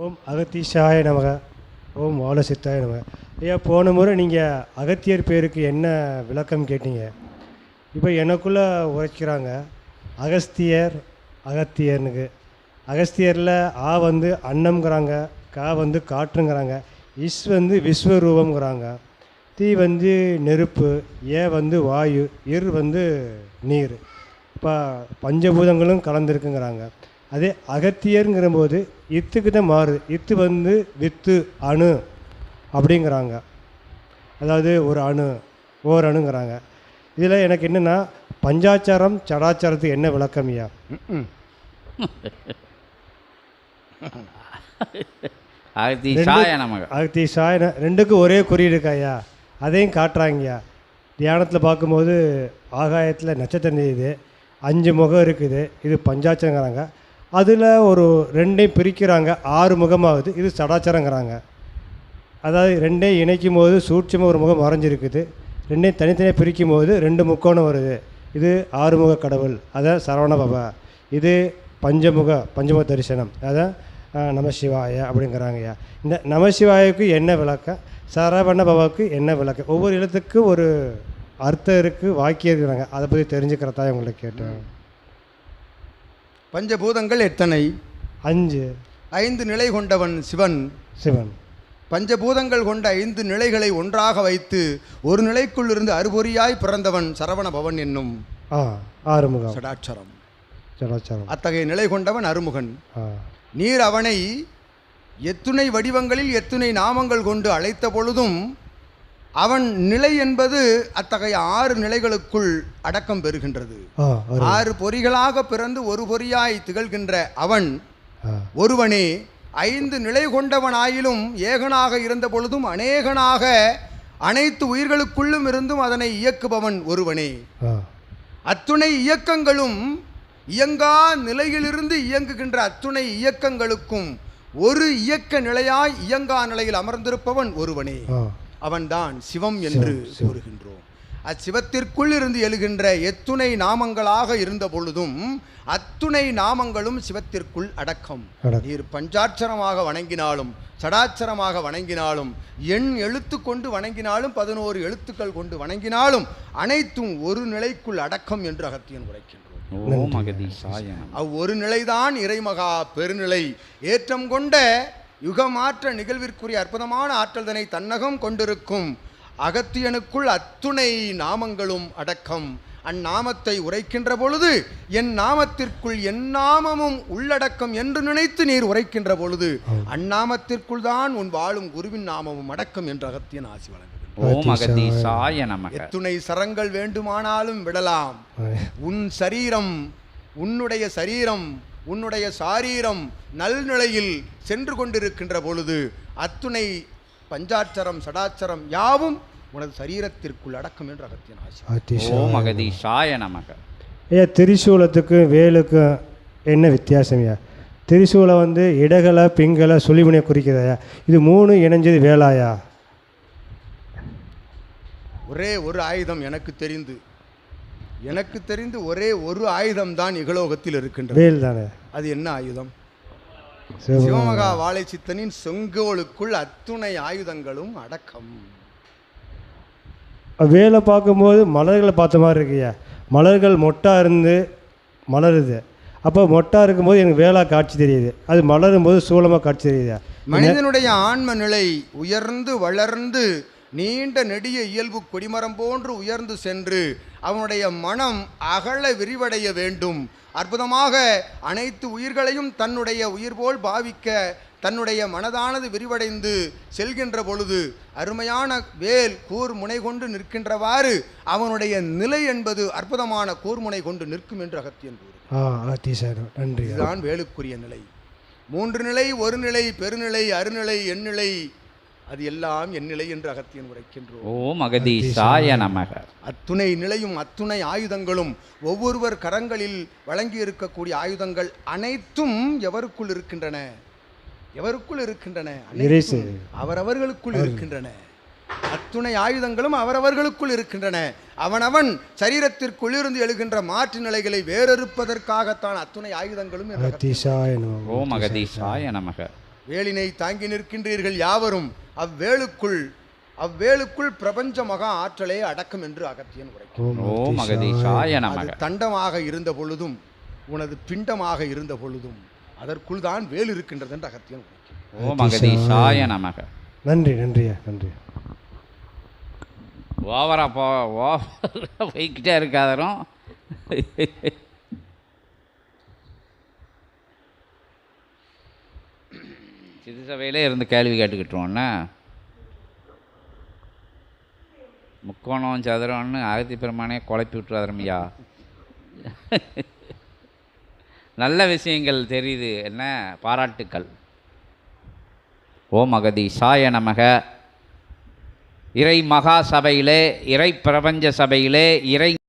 ஓம் அகத்தீஷாய நமக. ஓம் வாலசித்தாய நமக. ஐயா போன முறை நீங்கள் அகத்தியர் பேருக்கு என்ன விளக்கம் கேட்டீங்க? இப்போ எனக்குள்ளே உரைக்கிறாங்க அகஸ்தியர் அகத்தியர்னுக்கு. அகஸ்தியரில் ஆ வந்து அன்னம்ங்கிறாங்க கா வந்து காற்றுங்கிறாங்க இஸ் வந்து விஸ்வரூபம்ங்கிறாங்க தீ வந்து நெருப்பு ஏ வந்து வாயு இர் வந்து நீர். இப்போ பஞ்சபூதங்களும் கலந்துருக்குங்கிறாங்க. அதே அகத்தியருங்கிற போது இத்துக்கு தான் மாறுது இத்து வந்து வித்து அணு அப்படிங்கிறாங்க. அதாவது ஒரு அணு ஓர் அணுங்கிறாங்க. இதில் எனக்கு என்னென்னா பஞ்சாச்சாரம் சடாச்சாரத்துக்கு என்ன விளக்கம் ஐயா? அகதீஷாய நமக. அகத்தி சாயன ரெண்டுக்கும் ஒரே குறியீடு இருக்கா ஐயா? அதையும் காட்டுறாங்கய்யா தியானத்தில் பார்க்கும்போது ஆகாயத்தில் நட்சத்திரம் தெரியுது. அஞ்சு முகம் இருக்குது. இது பஞ்சாச்சரங்கிறாங்க அதில் ஒரு ரெண்டையும் பிரிக்கிறாங்க. ஆறு முகமாகுது. இது சடாச்சாரங்கிறாங்க. அதாவது ரெண்டையும் இணைக்கும் போது சூட்சமாக ஒரு முகம் மறைஞ்சிருக்குது ரெண்டையும் தனித்தனியாக பிரிக்கும் போது ரெண்டு முக்கோணம் வருது. இது ஆறுமுக கடவுள். அதான் சரவண பவா. இது பஞ்சமுக பஞ்சமுக தரிசனம். அதான் நமசிவாயா அப்படிங்கிறாங்கய்யா இந்த நமசிவாயாவுக்கு என்ன விளக்கம்? சரவண பவாவுக்கு என்ன விளக்கம்? ஒவ்வொரு இடத்துக்கும் ஒரு அர்த்தம் இருக்குது வாக்கியம் இருக்கிறாங்க. அதை பற்றி தெரிஞ்சுக்கிறதா உங்களை கேட்டேன். பஞ்சபூதங்கள் எத்தனை? அஞ்சு. ஐந்து நிலை கொண்டவன் சிவன். சிவன். பஞ்சபூதங்கள் கொண்ட ஐந்து நிலைகளை ஒன்றாக வைத்து ஒரு நிலைக்குள் இருந்து அறுபொறியாய் பிறந்தவன் சரவண பவன் என்னும் ஆறுமுகம். சடாட்சரம். சடாச்சாரம் அத்தகைய நிலை கொண்டவன் அருமுகன். நீர் அவனை எத்துணை வடிவங்களில் எத்துணை நாமங்கள் கொண்டு அழைத்த பொழுதும் அவன் நிலை என்பது அத்தகைய ஆறு நிலைகளுக்குள் அடக்கம் பெறுகின்றது. ஆறு பொறிகளாக பிறந்து ஒரு பொறியாய் திகழ்கின்ற அவன் ஒருவனே ஐந்து நிலை கொண்டவனாயிலும் ஏகனாக இருந்த பொழுதும் அநேகனாக அனைத்து உயிர்களுக்குள்ளும் இருந்தும் அதனை இயக்குபவன் ஒருவனே. அத்துணை இயக்கங்களும் இயங்கா நிலையிலிருந்து இயங்குகின்ற அத்துணை இயக்கங்களுக்கும் ஒரு இயக்க நிலையாய் இயங்கா நிலையில் அமர்ந்திருப்பவன் ஒருவனே. அவன்தான் சிவம் என்று கூறுகின்றோம். அச்சிவத்திற்குள் இருந்து எழுகின்ற எத்துணை நாமங்களாக இருந்த பொழுதும் அத்துணை நாமங்களும் சிவத்திற்குள் அடக்கம். நீர் பஞ்சாட்சரமாக வணங்கினாலும் சடாட்சரமாக வணங்கினாலும் எண் எழுத்து கொண்டு வணங்கினாலும் பதினோரு எழுத்துக்கள் கொண்டு வணங்கினாலும் அனைத்தும் ஒரு நிலைக்குள் அடக்கம் என்று அகத்தியன் உரைக்கின்றோம் அவ்வொரு நிலைதான் இறைமகா பெருநிலை. ஏற்றம் கொண்ட யுகமாற்ற நிகழ்விற்குரிய அற்புதமான ஆற்றல்தனை தன்னகம் கொண்டிருக்கும் அகத்தியனுக்குள் அத்துணை நாமங்களும் அடக்கம். அந்நாமத்தை உரைக்கின்ற பொழுது என் நாமத்திற்குள் என் நாமமும் உள்ளடக்கம் என்று நினைத்து நீர் உரைக்கின்ற பொழுது அந்நாமத்திற்குள் தான் உன் வாழும் குருவின் நாமமும் அடக்கம் என்று அகத்தியன் ஆசி நமக. எத்துணை சரங்கள் வேண்டுமானாலும் விடலாம். உன் சரீரம் உன்னுடைய சரீரம் உன்னுடைய சாரீரம் நல்நிலையில் சென்று கொண்டிருக்கின்ற பொழுது அத்துணை பஞ்சாட்சரம் சடாட்சரம் யாவும் உனது சரீரத்திற்குள் அடக்கம் என்று அகத்தியன் ஆசி ஓம் அகதீஷாய நமக. ஐயா திரிசூலத்துக்கும் வேலுக்கும் என்ன வித்தியாசம் ஐயா? திரிசூலம் வந்து இடகலை பிங்கலை சுழிமுனையை குறிக்கிறதா இது மூணு இணைஞ்சது வேலாயா ஒரே ஒரு ஆயுதம் எனக்கு தெரிந்து. எனக்கு தெரிந்து ஒரே ஒரு ஆயுதம் தான் இகலோகத்தில் இருக்கின்றது. அது என்ன ஆயுதம். சிவமகா வாழை சித்தனின் செங்கோலுக்குள் அத்துணை ஆயுதங்களும் அடக்கம். வேலை பார்க்கும்போது மலர்களை பார்த்த மாதிரி இருக்குய்யா? மலர்கள் மொட்டா இருந்து மலருது. அப்போ மொட்டா இருக்கும்போது எனக்கு வேலா காட்சி தெரியுது. அது மலரும் போது சூலமாக காட்சி தெரியுதா? மனிதனுடைய ஆன்ம நிலை உயர்ந்து வளர்ந்து நீண்ட நெடிய இயல்பு கொடிமரம் போன்று உயர்ந்து சென்று அவனுடைய மனம் அகல விரிவடைய வேண்டும். அற்புதமாக அனைத்து உயிர்களையும் தன்னுடைய உயிர் போல் பாவிக்க தன்னுடைய மனதானது விரிவடைந்து செல்கின்ற பொழுது அருமையான வேல் கூர்முனை கொண்டு நிற்கின்றவாறு அவனுடைய நிலை என்பது அற்புதமான கூர்முனை கொண்டு நிற்கும் என்று அகத்தியன் கூறு நன்றி. இதுதான் வேலுக்குரிய நிலை. மூன்று நிலை ஒரு நிலை பெருநிலை அருநிலை எண்ணிலை அது எல்லாம் எண்ணிலை என்று அகத்தியன் உரைக்கின்றோம். ஓம் அகதீஷாய நமக. அத்துணை நிலையும் அத்துணை ஆயுதங்களும் ஒவ்வொருவர் கரங்களில் வழங்கி இருக்கக்கூடிய ஆயுதங்கள் அனைத்தும் எவருக்குள் இருக்கின்றன? எவருக்குள் இருக்கின்றன? அவரவர்களுக்குள் இருக்கின்றன. அத்துணை ஆயுதங்களும் அவரவர்களுக்குள் இருக்கின்றன. அவனவன் சரீரத்திற்குள் இருந்து எழுகின்ற மாற்று நிலைகளை வேறறுப்பதற்காகத்தான் அத்துணை ஆயுதங்களும் ஓம் அகதீஷாய நமக. வேலினை தாங்கி நிற்கின்றீர்கள் யாவரும் அவ்வேளுக்குள் அவ்வேளுக்குள் பிரபஞ்ச மகா ஆற்றலே அடக்கம் என்று அகத்தியன் உரைக்கும் அது நமக. தண்டமாக இருந்த பொழுதும் உனது பிண்டமாக இருந்த பொழுதும் அதற்குள் தான் வேல் இருக்கின்றது என்று அகத்தியன் உரைக்கும் நன்றி நன்றியா நன்றி. ஓவரா போ ஓவரா போய்கிட்டே இருக்காதரும் சிறு சபையிலே இருந்து கேள்வி கேட்டுக்கிட்டுருவோண்ணா முக்கோணம் சதுரம்னு அகத்தி பெருமானே குழப்பி விட்டுறாதரமையா நல்ல விஷயங்கள் தெரியுது. என்ன? பாராட்டுக்கள். ஓம் அகதி சாய நமக. இறை மகா சபையிலே இறை பிரபஞ்ச சபையிலே இறை